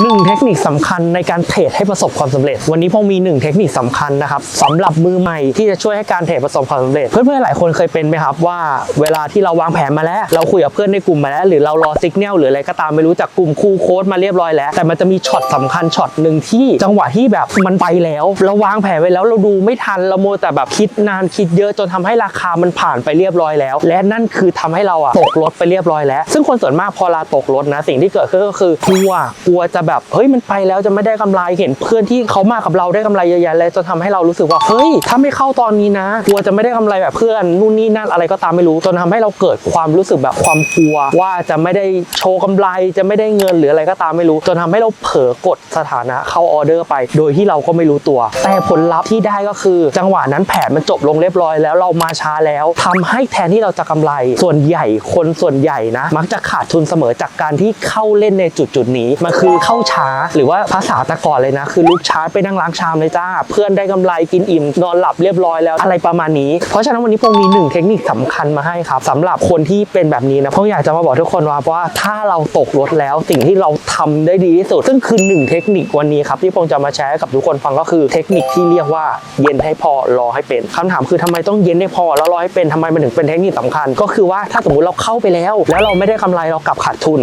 หนึ่งเทคนิคสำคัญในการเทรดให้ประสบความสำเร็จ วันนี้พงมีหนึ่งเทคนิคสำคัญนะครับสำหรับมือใหม่ที่จะช่วยให้การเทรดประสบความสำเร็จ เพื่อนๆหลายคนเคยเป็นไหมครับว่าเวลาที่เราวางแผนมาแล้ว เราคุยกับเพื่อนในกลุ่มมาแล้ว หรือเรารอสัญญาณหรืออะไรก็ตามไม่รู้จากกลุ่มคู่โค้ดมาเรียบร้อยแล้ว แต่มันจะมีช็อตสำคัญช็อตหนึ่งที่จังหวะที่แบบมันไปแล้ว เราวางแผนไว้แล้วเราดูไม่ทันเราโมแต่แบบคิดนานคิดเยอะจนทำให้ราคามันผ่านไปเรียบร้อยแล้ว และนั่นคือทำให้เราอะตกรถไปเรียบร้อยแล้ว ซึ่งคนส่วนมากพอเราตกรถนะสิ่งที่เกิดขึ้นก็คือกลัวกลัวจะแบบเฮ้ยมันไปแล้วจะไม่ได้กำไรเห็นเพื่อนที่เขามากับเราได้กำไรเยอะแยะเลยจนทำให้เรารู้สึกว่าเฮ้ยถ้าไม่เข้าตอนนี้นะกลัวจะไม่ได้กำไรแบบเพื่อนนู่นนี่นั่นอะไรก็ตามไม่รู้จนทำให้เราเกิดความรู้สึกแบบความกลัว ว่าจะไม่ได้โชว์กำไรจะไม่ได้เงินหรืออะไรก็ตามไม่รู้ จนทำให้เราเผลอกดสถานะเข้าออเดอร์ไป โดยที่เราก็ไม่รู้ตัว แต่ผลลัพธ์ที่ได้ก็คือ จังหวะนั้นแผนมันจบลงเรียบร้อยแล้วเรามาช้าแล้วทำให้แทนที่เราจะกำไร ส่วนใหญ่คนส่วนใหญ่นะ มักจะขาดทุนเสมอจากการที่เข้าเล่นในจุดจุดนี้มันคือเข้าาช้า หรือว่าภาษาแต่ก่อนเลยนะ คือลุกช้าไปนั่งล้างชามเลยจ้า เพื่อนได้กำไรกินอิ่ม นอนหลับเรียบร้อยแล้วอะไรประมาณนี้ เพราะฉะนั้นวันนี้พงมีหนึ่งเทคนิคสำคัญมาให้ครับสำหรับคนที่เป็นแบบนี้นะพงอยากจะมาบอกทุกคนว่าว่าถ้าเราตกรถแล้วสิ่งที่เราทำได้ดีที่สุด ซึ่งคือหนึ่งเทคนิควันนี้ครับที่พงจะมาแชร์กับทุกคนฟังก็คือเทคนิคที่เรียกว่าเย็นให้พอรอให้เป็นคำถามคือทำไมต้องเย็นให้พอแล้วรอให้เป็นทำไมมันถึงเป็นเทคนิคสำคัญ ก็คือว่าถ้าสมมติเราเข้าไปแล้ว แล้วเราไม่ได้กำไรเรากลับขาดทุน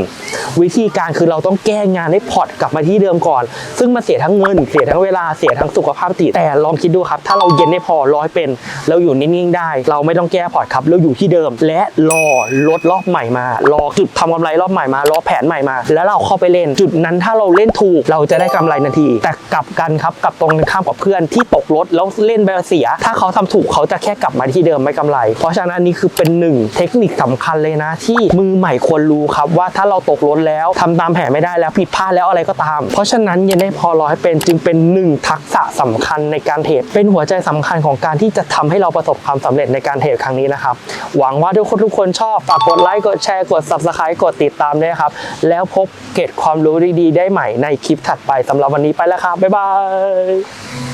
วิธีการคือเราต้องแก้งานให้พอร์ตกลับมาที่เดิมก่อน ซึ่งมันเสียทั้งเงิน เสียทั้งเวลาเสียทั้งสุขภาพจิตแต่ลองคิดดูครับ ถ้าเราเย็นได้พอร้อยเป็นเราอยู่นิ่งๆได้ เราไม่ต้องแก้พอร์ตครับเราอยู่ที่เดิม และรอลดรอบใหม่มารอจุดทำกำไรรอบใหม่มารอแผนใหม่มา แล้วเราเข้าไปเล่น จุดนั้นถ้าเราเล่นถูกเราจะได้กำไรทันที แต่กลับกันครับกลับตรงข้ามกับเพื่อนที่ตกรถแล้วเล่นไปเสีย ถ้าเขาทำถูกเขาจะแค่กลับมาที่เดิมไม่กำไร เพราะฉะนั้นอันนี้คือเป็นหนึ่งเทคนิคสำคัญเลยนะ ที่มือใหม่ควรรู้ครับว่าถ้าเราตกรถแล้วทำตามแผนไม่ได้แล้วผิดพลาดแล้วอะไรก็ตาม เพราะฉะนั้นเย็นได้พอรอให้เป็นจึงเป็นหนึ่งทักษะสำคัญในการเทรดเป็นหัวใจสำคัญของการที่จะทำให้เราประสบความสำเร็จในการเทรดครั้งนี้นะครับ หวังว่าทุกคนทุกคนชอบฝากกดไลค์กดแชร์กด subscribe กดติดตามด้วยครับ แล้วพบเกร็ดความรู้ดีๆ ได้ใหม่ในคลิปถัดไปสำหรับวันนี้ไปแล้วครับบ๊ายบาย